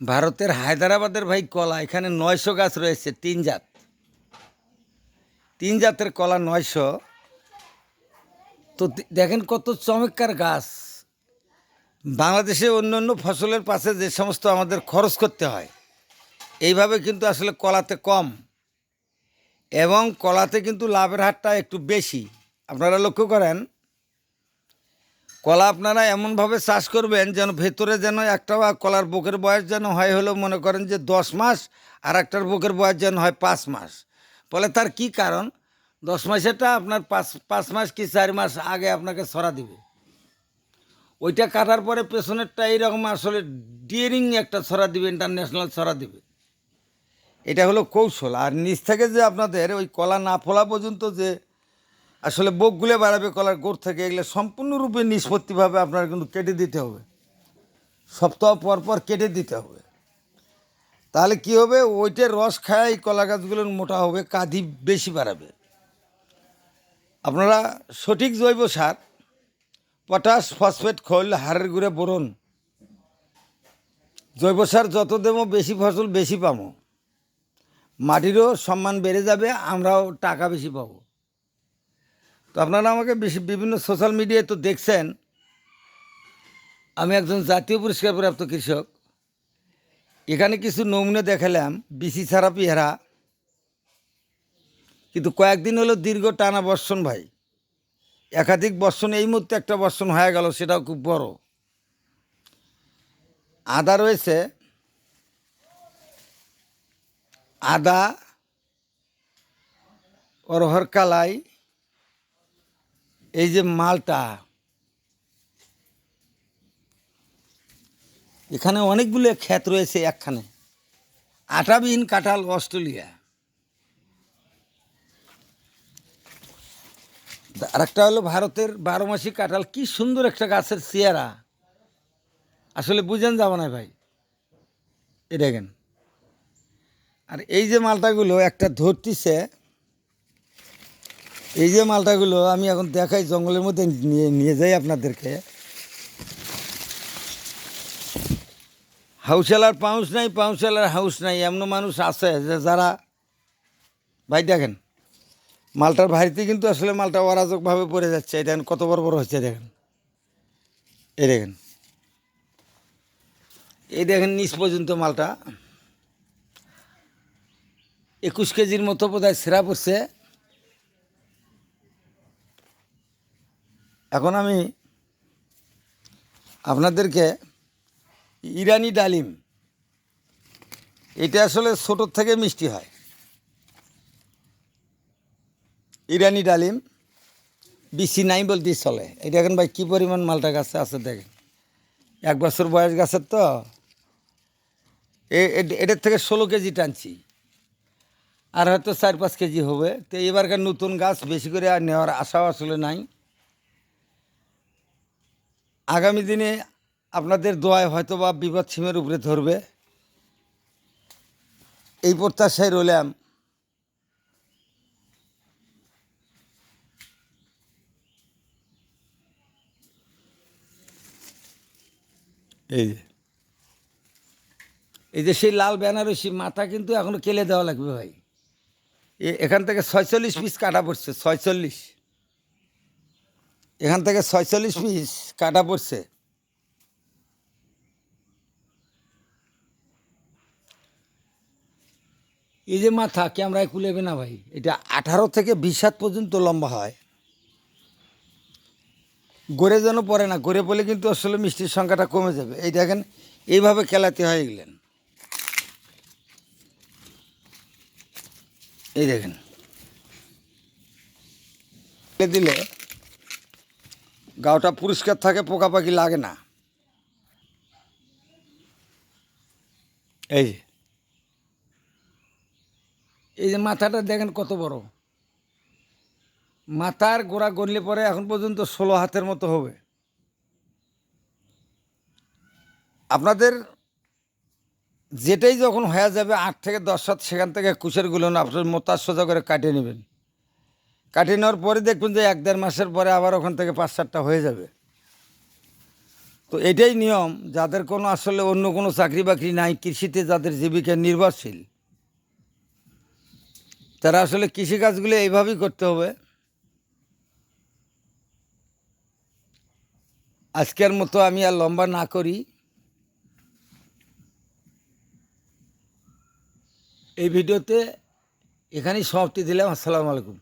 ভারতের হায়দ্রাবাদের ভাই কলা, এখানে নয়শো গাছ রয়েছে, তিন জাত। তিন জাতের কলা নয়শো। তো দেখেন কত চমৎকার গাছ। বাংলাদেশে অন্য অন্য ফসলের পাশে যে সমস্ত আমাদের খরচ করতে হয়, এইভাবে কিন্তু আসলে কলাতে কম। এবং কলাতে কিন্তু লাভের হারটা একটু বেশি। আপনারা লক্ষ্য করেন কলা আপনারা এমনভাবে চাষ করবেন যেন ভেতরে যেন একটা কলার বুকের বয়স যেন হয় হলো মনে করেন যে দশ মাস আর একটার বুকের বয়স যেন হয় পাঁচ মাস। ফলে তার কি কারণ? দশ মাসেরটা আপনার পাঁচ পাঁচ মাস কি চার মাস আগে আপনাকে ছড়া দিবে। ওইটা কাটার পরে পেছনেরটা এইরকম আসলে ডিয়ারিং একটা ছড়া দিবে, ইন্টারন্যাশনাল ছড়া দিবে। এটা হলো কৌশল। আর নিচ থেকে যে আপনাদের ওই কলা না ফোলা পর্যন্ত যে আসলে বোকগুলো বাড়াবে, কলার গোড় থেকে এগুলো সম্পূর্ণরূপে নিষ্পত্তিভাবে আপনার কিন্তু কেটে দিতে হবে। সপ্তাহ পর পর কেটে দিতে হবে। তাহলে কি হবে? ওইটার রস খায় কলা গাছগুলোর মোটা হবে, কাঁধি বেশি বাড়াবে। আপনারা সঠিক জৈব সার, পটাশ, ফসফেট, খোল, হাড়ের গুঁড়ে, বোরন, জৈব সার যত দেবো, বেশি ফসল বেশি পাবো। মাটিরও সম্মান বেড়ে যাবে, আমরাও টাকা বেশি পাবো। তো আপনারা আমাকে বিভিন্ন সোশ্যাল মিডিয়ায় তো দেখছেন। আমি একজন জাতীয় পুরস্কার প্রাপ্ত কৃষক। এখানে কিছু নমুনা দেখালাম বিসি ছাড়া পেয়ারা। কিন্তু কয়েকদিন হলো দীর্ঘ টানা বর্ষণ ভাই। একাধিক বর্ষণ, এই মুহূর্তে একটা বর্ষণ হয়ে গেল, সেটাও খুব বড়। আদা রয়েছে। আদা, অরহর কালাই এই যে মালটা, এখানে অনেকগুলো ক্ষেত রয়েছে একখানে। আটাবিহীন কাঁঠাল অস্ট্রেলিয়া। আর একটা হলো ভারতের বারো মাসি কাঁঠাল। কি সুন্দর একটা গাছের চেয়ারা আসলে বুঝেন যাব না ভাই। এ দেখেন। আর এই যে মালটাগুলো একটা ধরতিছে এই যে মালটাগুলো আমি এখন দেখাই, জঙ্গলের মধ্যে নিয়ে নিয়ে যাই আপনাদেরকে। হাউসেলার পাউস নাই পাউসেলার হাউস নাই, এমন মানুষ আছে যে যারা ভাই দেখেন, মালটার ভারিতে কিন্তু আসলে মালটা অরাজকভাবে পড়ে যাচ্ছে। এটা এখন কত বড় বড় হচ্ছে দেখেন। এই দেখেন। এই দেখেন নিচ পর্যন্ত মালটা। একুশ কেজির মতো বোধহয় সেরা পড়ছে। এখন আমি আপনাদেরকে ইরানি ডালিম, এটা আসলে ছোটোর থেকে মিষ্টি হয়। ইরানি ডালিম বিসি নাই বলতেই চলে। এটা এখন ভাই কী পরিমাণ মালটা গাছে আছে দেখেন। এক বছর বয়স গাছের তো। এটার থেকে ষোলো কেজি টানছি। আর হয়তো চার পাঁচ কেজি হবে। তো এবারকার নতুন গাছ বেশি করে আর নেওয়ার আশাও আসলে নাই। আগামী দিনে আপনাদের দোয়ায় হয়তো বা বিপদ সীমের উপরে ধরবে। এই প্রত্যাশায় রইলাম। এই যে। এই যে সেই লাল বেনারসি মাথা কিন্তু এখনও কেলে দেওয়া লাগবে ভাই। এখান থেকে ছয়চল্লিশ পিস কাটা পড়ছে, ছয়চল্লিশ। এখান থেকে ছয়চল্লিশ পিস কাটা পড়ছে। এই যে মাথা, ক্যামেরায় কুলেবে না ভাই? এটা আঠারো থেকে বিশ হাত পর্যন্ত লম্বা হয়। গড়ে যেন পড়ে না, গড়ে পড়লে কিন্তু আসলে মিষ্টির সংখ্যাটা কমে যাবে। এই দেখেন, এইভাবে খেলাতে হয় গেলেন। এই দেখেন। দিলে গাওটা পরিষ্কার থাকে পোকা পাখি লাগে না। এই। এই যে মাথাটা দেখেন কত বড়। মাথার গোড়া গড়লে পরে এখন পর্যন্ত ষোলো হাতের মতো হবে। আপনাদের যেটাই যখন হয়ে যাবে, আট থেকে দশ হাত সেখান থেকে কুশেরগুলো আপনার মোতার সোজা করে কাটিয়ে নেবেন। কাটিয়ে নেওয়ার পরে দেখবেন যে এক দেড় মাসের পরে আবার ওখান থেকে পাঁচ সাতটা হয়ে যাবে। তো এটাই নিয়ম, যাদের কোনো আসলে অন্য কোনো চাকরি বাকরি নাই, কৃষিতে যাদের জীবিকা নির্ভরশীল, তারা আসলে কৃষিকাজগুলো এইভাবেই করতে হবে। আজকের মতো আমি আর লম্বা না করি। এই ভিডিওতে এখানেই সমাপ্তি দিলাম। আসসালামু আলাইকুম।